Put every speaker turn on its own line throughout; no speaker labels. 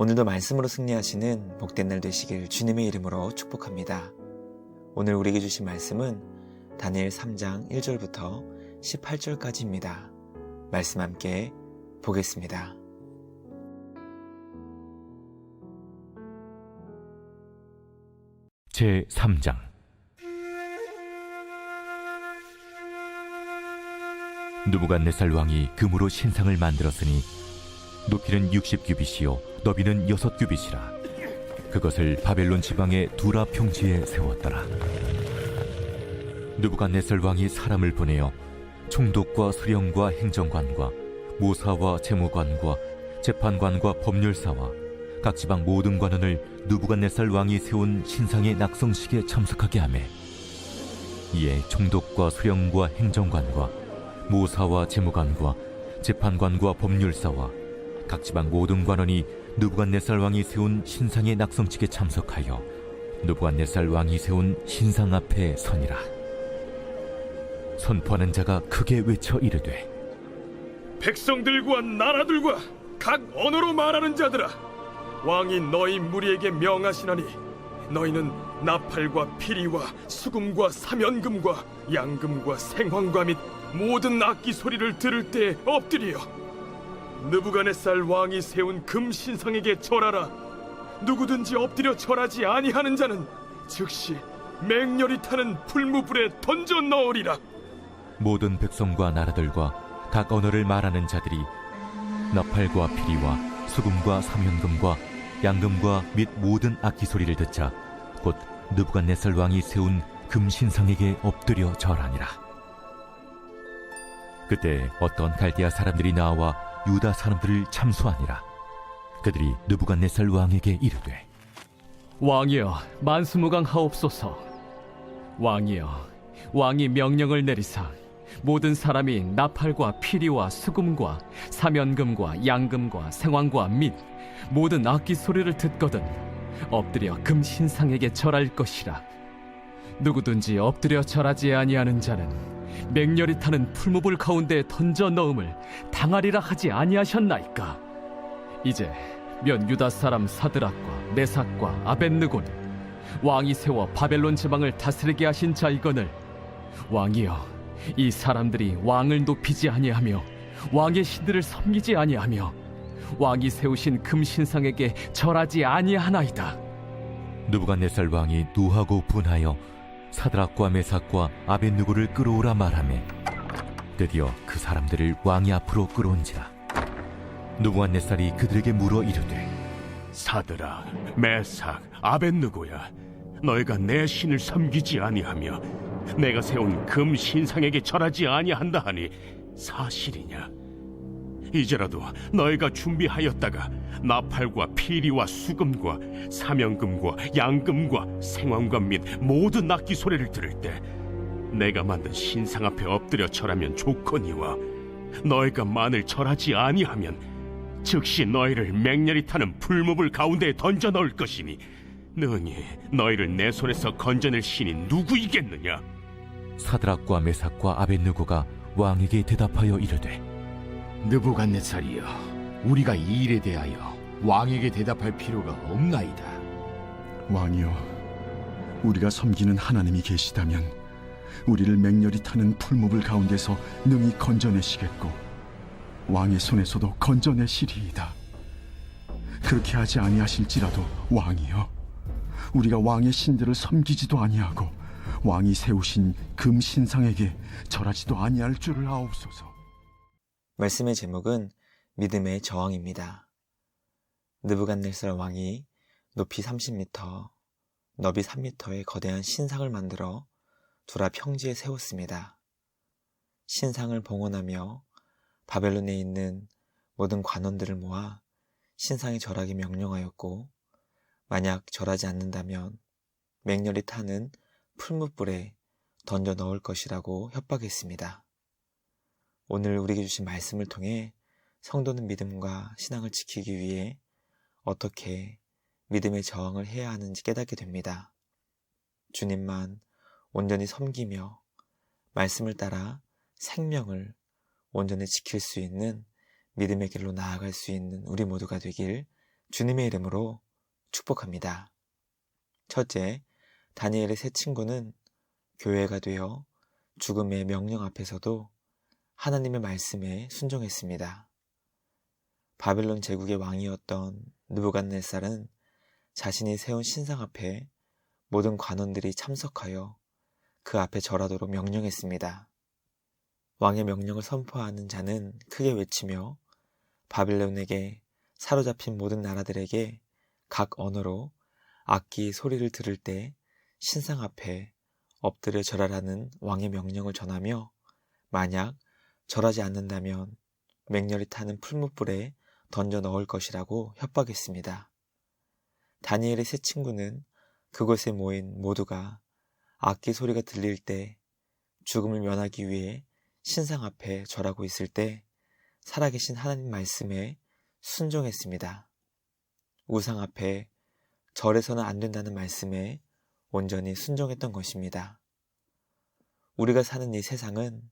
오늘도 말씀으로 승리하시는 복된 날 되시길 주님의 이름으로 축복합니다. 오늘 우리에게 주신 말씀은 다니엘 3장 1절부터 18절까지입니다. 말씀 함께 보겠습니다.
제 3장 누부갓네살 왕이 금으로 신상을 만들었으니 높이는 60규빗이요 너비는 6규빗이라 그것을 바벨론 지방의 두라 평지에 세웠더라 누부갓네살 왕이 사람을 보내어 총독과 수령과 행정관과 모사와 재무관과 재판관과 법률사와 각 지방 모든 관원을 누부갓네살 왕이 세운 신상의 낙성식에 참석하게 하매 이에 총독과 수령과 행정관과 모사와 재무관과 재판관과 법률사와 각 지방 모든 관원이 누부갓네살 왕이 세운 신상의 낙성식에 참석하여 누부갓네살 왕이 세운 신상 앞에 서니라. 선포하는 자가 크게 외쳐 이르되
백성들과 나라들과 각 언어로 말하는 자들아 왕이 너희 무리에게 명하시나니 너희는 나팔과 피리와 수금과 사면금과 양금과 생황과 및 모든 악기 소리를 들을 때 엎드려 느부갓네살 왕이 세운 금 신상에게 절하라 누구든지 엎드려 절하지 아니하는 자는 즉시 맹렬히 타는 풀무불에 던져 넣으리라
모든 백성과 나라들과 각 언어를 말하는 자들이 나팔과 피리와 수금과 사면금과 양금과 및 모든 악기 소리를 듣자 곧 느부갓네살 왕이 세운 금신상에게 엎드려 절하니라. 그때 어떤 갈대아 사람들이 나와 유다 사람들을 참수하니라. 그들이 느부갓네살 왕에게 이르되
왕이여 만수무강 하옵소서 왕이여 왕이 명령을 내리사 모든 사람이 나팔과 피리와 수금과 사면금과 양금과 생황과 및 모든 악기 소리를 듣거든 엎드려 금 신상에게 절할 것이라 누구든지 엎드려 절하지 아니하는 자는 맹렬히 타는 풀무불 가운데 던져 넣음을 당하리라 하지 아니하셨나이까? 이제 면 유다 사람 사드락과 메삭과 아벤느고는 왕이 세워 바벨론 지방을 다스리게 하신 자이거늘 왕이여 이 사람들이 왕을 높이지 아니하며 왕의 신들을 섬기지 아니하며 왕이 세우신 금 신상에게 절하지 아니하나이다.
느부갓네살 왕이 노하고 분하여 사드락과 메삭과 아벤누고를 끌어오라 말하매 드디어 그 사람들을 왕이 앞으로 끌어온지라 느부갓네살이 그들에게 물어 이르되
사드라, 메삭, 아벤느고야, 너희가 내 신을 섬기지 아니하며 내가 세운 금 신상에게 절하지 아니한다 하니 사실이냐? 이제라도 너희가 준비하였다가 나팔과 피리와 수금과 사명금과 양금과 생황과 및 모든 악기 소리를 들을 때 내가 만든 신상 앞에 엎드려 절하면 좋거니와 너희가 만일 절하지 아니하면 즉시 너희를 맹렬히 타는 풀무불 가운데에 던져 넣을 것이니 능히 너희를 내 손에서 건져낼 신이 누구이겠느냐?
사드락과 메삭과 아벤누고가 왕에게 대답하여 이르되
느부갓네살이여 우리가 이 일에 대하여 왕에게 대답할 필요가 없나이다
왕이여, 우리가 섬기는 하나님이 계시다면 우리를 맹렬히 타는 풀무불 가운데서 능히 건져내시겠고 왕의 손에서도 건져내시리이다. 그렇게 하지 아니하실지라도 왕이여, 우리가 왕의 신들을 섬기지도 아니하고 왕이 세우신 금 신상에게 절하지도 아니할 줄을 아옵소서.
말씀의 제목은 믿음의 저항입니다. 느부갓네살 왕이 높이 30m, 너비 3m의 거대한 신상을 만들어 두라 평지에 세웠습니다. 신상을 봉헌하며 바벨론에 있는 모든 관원들을 모아 신상에 절하기 명령하였고, 만약 절하지 않는다면 맹렬히 타는 풀무불에 던져 넣을 것이라고 협박했습니다. 오늘 우리에게 주신 말씀을 통해 성도는 믿음과 신앙을 지키기 위해 어떻게 믿음의 저항을 해야 하는지 깨닫게 됩니다. 주님만 온전히 섬기며 말씀을 따라 생명을 온전히 지킬 수 있는 믿음의 길로 나아갈 수 있는 우리 모두가 되길 주님의 이름으로 축복합니다. 첫째, 다니엘의 새 친구는 교회가 되어 죽음의 명령 앞에서도 하나님의 말씀에 순종했습니다. 바벨론 제국의 왕이었던 느부갓네살은 자신이 세운 신상 앞에 모든 관원들이 참석하여 그 앞에 절하도록 명령했습니다. 왕의 명령을 선포하는 자는 크게 외치며 바벨론에게 사로잡힌 모든 나라들에게 각 언어로 악기 소리를 들을 때 신상 앞에 엎드려 절하라는 왕의 명령을 전하며 만약 절하지 않는다면 맹렬히 타는 풀무불에 던져 넣을 것이라고 협박했습니다. 다니엘의 세 친구는 그곳에 모인 모두가 악기 소리가 들릴 때 죽음을 면하기 위해 신상 앞에 절하고 있을 때 살아계신 하나님 말씀에 순종했습니다. 우상 앞에 절해서는 안 된다는 말씀에 온전히 순종했던 것입니다. 우리가 사는 이 세상은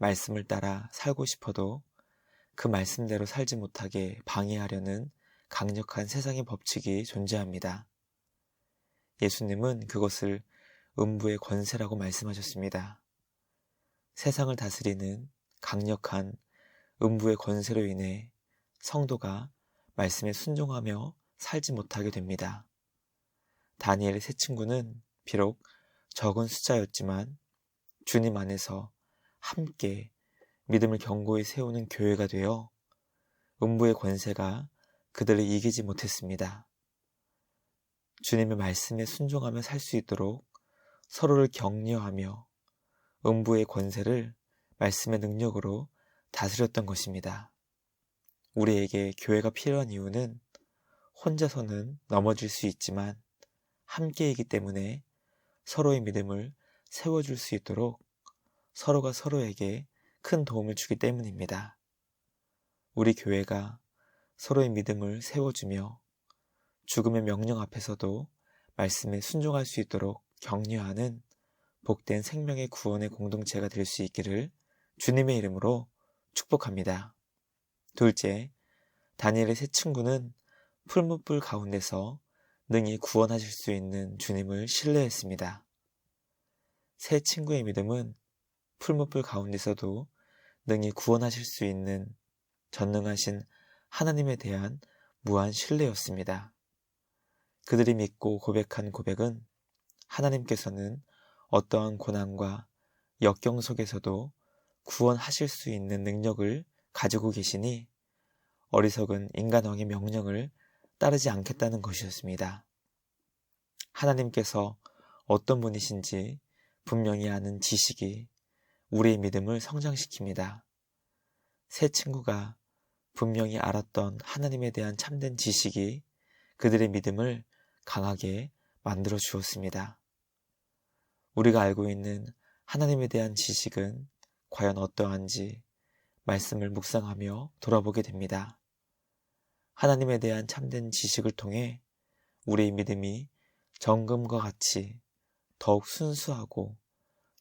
말씀을 따라 살고 싶어도 그 말씀대로 살지 못하게 방해하려는 강력한 세상의 법칙이 존재합니다. 예수님은 그것을 음부의 권세라고 말씀하셨습니다. 세상을 다스리는 강력한 음부의 권세로 인해 성도가 말씀에 순종하며 살지 못하게 됩니다. 다니엘의 세 친구는 비록 적은 숫자였지만 주님 안에서 함께 믿음을 견고히 세우는 교회가 되어 음부의 권세가 그들을 이기지 못했습니다. 주님의 말씀에 순종하며 살 수 있도록 서로를 격려하며 음부의 권세를 말씀의 능력으로 다스렸던 것입니다. 우리에게 교회가 필요한 이유는 혼자서는 넘어질 수 있지만 함께이기 때문에 서로의 믿음을 세워줄 수 있도록 서로가 서로에게 큰 도움을 주기 때문입니다. 우리 교회가 서로의 믿음을 세워주며 죽음의 명령 앞에서도 말씀에 순종할 수 있도록 격려하는 복된 생명의 구원의 공동체가 될 수 있기를 주님의 이름으로 축복합니다. 둘째, 다니엘의 세 친구는 풀무불 가운데서 능히 구원하실 수 있는 주님을 신뢰했습니다. 세 친구의 믿음은 풀무불 가운데서도 능히 구원하실 수 있는 전능하신 하나님에 대한 무한 신뢰였습니다. 그들이 믿고 고백한 고백은 하나님께서는 어떠한 고난과 역경 속에서도 구원하실 수 있는 능력을 가지고 계시니 어리석은 인간왕의 명령을 따르지 않겠다는 것이었습니다. 하나님께서 어떤 분이신지 분명히 아는 지식이 우리의 믿음을 성장시킵니다. 새 친구가 분명히 알았던 하나님에 대한 참된 지식이 그들의 믿음을 강하게 만들어 주었습니다. 우리가 알고 있는 하나님에 대한 지식은 과연 어떠한지 말씀을 묵상하며 돌아보게 됩니다. 하나님에 대한 참된 지식을 통해 우리의 믿음이 정금과 같이 더욱 순수하고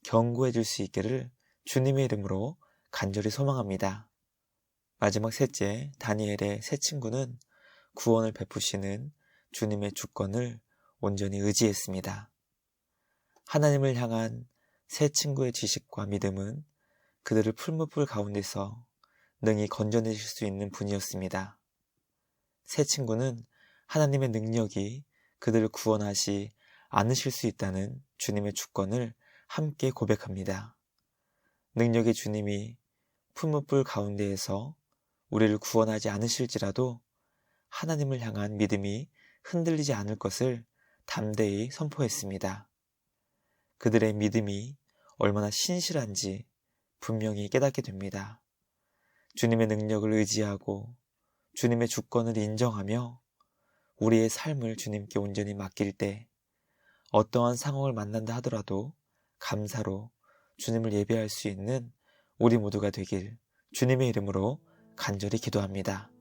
견고해질 수 있기를 주님의 이름으로 간절히 소망합니다. 마지막 셋째, 다니엘의 새 친구는 구원을 베푸시는 주님의 주권을 온전히 의지했습니다. 하나님을 향한 새 친구의 지식과 믿음은 그들을 풀무불 가운데서 능히 건져내실 수 있는 분이었습니다. 새 친구는 하나님의 능력이 그들을 구원하시 않으실 수 있다는 주님의 주권을 함께 고백합니다. 능력의 주님이 풀무불 가운데에서 우리를 구원하지 않으실지라도 하나님을 향한 믿음이 흔들리지 않을 것을 담대히 선포했습니다. 그들의 믿음이 얼마나 신실한지 분명히 깨닫게 됩니다. 주님의 능력을 의지하고 주님의 주권을 인정하며 우리의 삶을 주님께 온전히 맡길 때 어떠한 상황을 만난다 하더라도 감사로 주님을 예배할 수 있는 우리 모두가 되길 주님의 이름으로 간절히 기도합니다.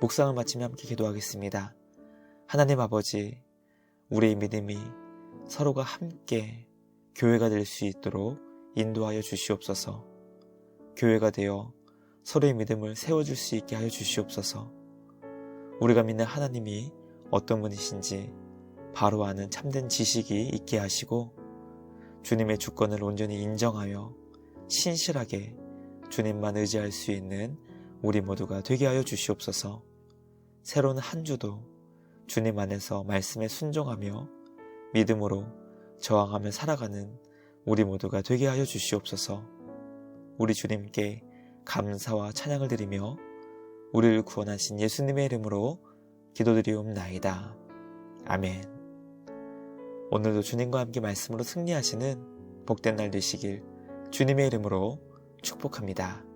묵상을 마치며 함께 기도하겠습니다. 하나님 아버지, 우리의 믿음이 서로가 함께 교회가 될 수 있도록 인도하여 주시옵소서. 교회가 되어 서로의 믿음을 세워줄 수 있게 하여 주시옵소서. 우리가 믿는 하나님이 어떤 분이신지 바로 아는 참된 지식이 있게 하시고 주님의 주권을 온전히 인정하여 신실하게 주님만 의지할 수 있는 우리 모두가 되게 하여 주시옵소서. 새로운 한 주도 주님 안에서 말씀에 순종하며 믿음으로 저항하며 살아가는 우리 모두가 되게 하여 주시옵소서. 우리 주님께 감사와 찬양을 드리며 우리를 구원하신 예수님의 이름으로 기도드리옵나이다. 아멘. 오늘도 주님과 함께 말씀으로 승리하시는 복된 날 되시길 주님의 이름으로 축복합니다.